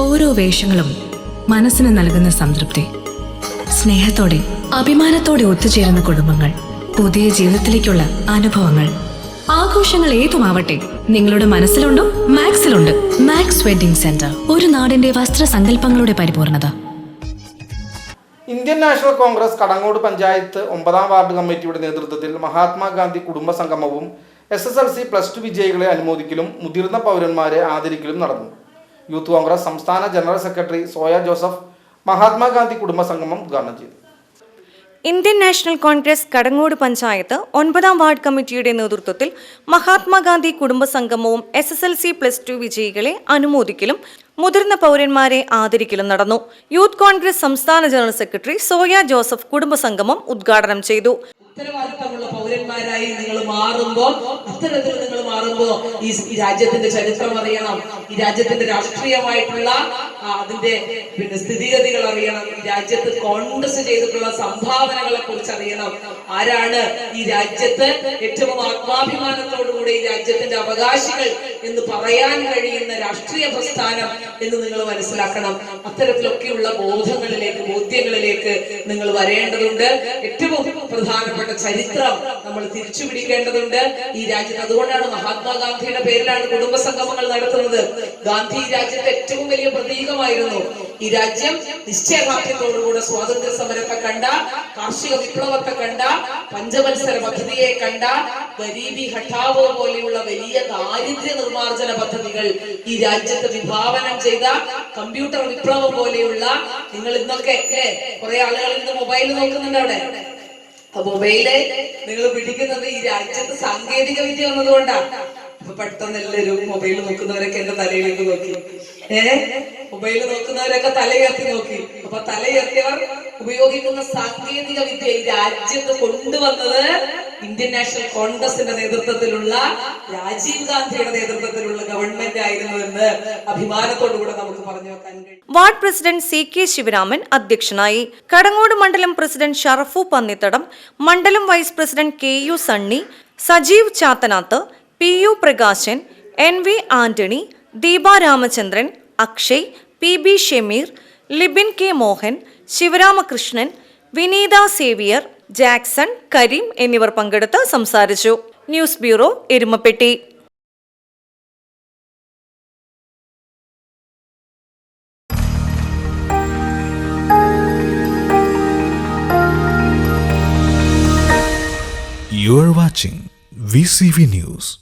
ഓരോ വേഷങ്ങളും മനസ്സിന് നൽകുന്ന സംതൃപ്തി. സ്നേഹത്തോടെ അഭിമാനത്തോടെ ഒത്തുചേരുന്ന കുടുംബങ്ങൾ പുതിയ ജീവിതത്തിലേക്കുള്ള അനുഭവങ്ങൾ. ആഘോഷങ്ങൾ ഏതുമാവട്ടെ നിങ്ങളുടെ മനസ്സിലുണ്ടോ മാക്സിലുണ്ട്. മാക്സ് വെഡിംഗ് സെന്റർ ഒരു നാടിന്റെ വസ്ത്രസങ്കല്പങ്ങളുടെ പരിപൂർണത. Indian National Congress Kadangode panchayat ഒമ്പതാം വാർഡ് കമ്മിറ്റിയുടെ നേതൃത്വത്തിൽ മഹാത്മാഗാന്ധി കുടുംബ സംഗമവും S S L C plus two വിജയികളെ അനുമോദിക്കലും മുതിർന്ന പൗരന്മാരെ ആദരിക്കലും നടന്നു. യൂത്ത് കോൺഗ്രസ് സംസ്ഥാന general secretary Soya Joseph Mahatma Gandhi കുടുംബ സംഗമം ഉദ്ഘാടനം ചെയ്തു. Indian National Congress Kadangode panchayat ഒൻപതാം വാർഡ് കമ്മിറ്റിയുടെ നേതൃത്വത്തിൽ മഹാത്മാഗാന്ധി കുടുംബ സംഗമവും S S L C plus two വിജയികളെ അനുമോദിക്കലും മുതിർന്ന പൗരന്മാരെ ആദരിക്കലും നടന്നു. യൂത്ത് കോൺഗ്രസ് സംസ്ഥാന ജനറൽ സെക്രട്ടറി സോയ ജോസഫ് കുടുംബ സംഗമം ഉദ്ഘാടനം ചെയ്തു. ഉത്തരവാദിത്തമുള്ള പൗരന്മാരായി നിങ്ങൾ മാറുമ്പോ അത്തരത്തിൽ നിങ്ങൾ മാറുമ്പോ ഈ രാജ്യത്തിന്റെ ചരിത്രം അറിയണം. ഈ രാജ്യത്തിന്റെ രാഷ്ട്രീയമായിട്ടുള്ള അതിന്റെ പിന്നെ സ്ഥിതിഗതികൾ അറിയണം. ഈ രാജ്യത്ത് കോൺഗ്രസ് ചെയ്തിട്ടുള്ള സംഭാവനകളെ കുറിച്ച് അറിയണം. ആരാണ് ഈ രാജ്യത്ത് ഏറ്റവും ആത്മാഭിമാനത്തോടുകൂടി ഈ രാജ്യത്തിന്റെ അവകാശികൾ എന്ന് പറയാൻ കഴിയുന്ന രാഷ്ട്രീയ പ്രസ്ഥാനം എന്ന് നിങ്ങൾ മനസ്സിലാക്കണം. അത്തരത്തിലൊക്കെയുള്ള ബോധങ്ങളിലേക്ക് ബോധ്യങ്ങളിലേക്ക് നിങ്ങൾ വരേണ്ടതുണ്ട്. ഏറ്റവും പ്രധാനപ്പെട്ട ചരിത്രം നമ്മൾ തിരിച്ചു പിടിക്കേണ്ടതുണ്ട് ഈ രാജ്യത്ത് അതുകൊണ്ടാണ് മഹാത്മാഗാന്ധിയുടെ പേരിലാണ് കുടുംബ സംഗമങ്ങൾ നടത്തുന്നത്. ഗാന്ധി രാജ്യത്തെ ഏറ്റവും വലിയ പ്രതീകമായിരുന്നു. ഈ രാജ്യം നിശ്ചയദാർഢ്യത്തോടുകൂടെ സ്വാതന്ത്ര്യ സമരത്തെ കണ്ട കാർഷിക വിപ്ലവത്തെ കണ്ട പഞ്ചവത്സര പദ്ധതിയെ കണ്ട ഗരീബി ഹഠാവോ പോലെയുള്ള വലിയ ദാരിദ്ര്യ നിർമ്മാർജന പദ്ധതികൾ ഈ രാജ്യത്ത് വിഭാവനം ചെയ്ത കമ്പ്യൂട്ടർ വിപ്ലവം പോലെയുള്ള നിങ്ങൾ ഇന്നൊക്കെ അല്ലേ? കുറെ ആളുകൾ ഇന്ന് മൊബൈൽ നോക്കുന്നുണ്ട് അവിടെ. മൊബൈൽ നിങ്ങൾ പിടിക്കുന്നത് ഈ രാജ്യത്ത് സാങ്കേതിക വിദ്യ വന്നതുകൊണ്ടാണ് അപ്പൊ പെട്ടെന്ന് എല്ലാവരും മൊബൈൽ നോക്കുന്നവരൊക്കെ എന്റെ തലയിലേക്ക് നോക്കി. ഏ? മൊബൈൽ നോക്കുന്നവരൊക്കെ തലയുയർത്തി നോക്കി. അപ്പൊ തലയുയർത്തിയവർ ഉപയോഗിക്കുന്ന സാങ്കേതിക വിദ്യ ഈ രാജ്യത്ത് കൊണ്ടുവന്നത് ഇന്ത്യൻ നാഷണൽ കോൺഗ്രസിന്റെ നേതൃത്വത്തിലുള്ള രാജീവ് ഗാന്ധിയുടെ നേതൃത്വത്തിലുള്ള ഗവൺമെന്റ് ആയിരുന്നു എന്ന് അഭിമാനത്തോടുകൂടെ നമുക്ക് പറഞ്ഞു വെക്കാൻ ward president C K Sivaraman അധ്യക്ഷനായി. കടങ്ങോട് മണ്ഡലം പ്രസിഡന്റ് ഷറഫു പന്നിത്തടം മണ്ഡലം vice president K U Sunny Sajeev Chathanath P U Prakashan N V Antony Deepa Ramachandran Akshay P B Shameer Libin K Mohan Sivaramakrishnan Vineetha Xavier Jackson Kareem എന്നിവർ പങ്കെടുത്ത് സംസാരിച്ചു news bureau Erumapetty You are watching VCV News.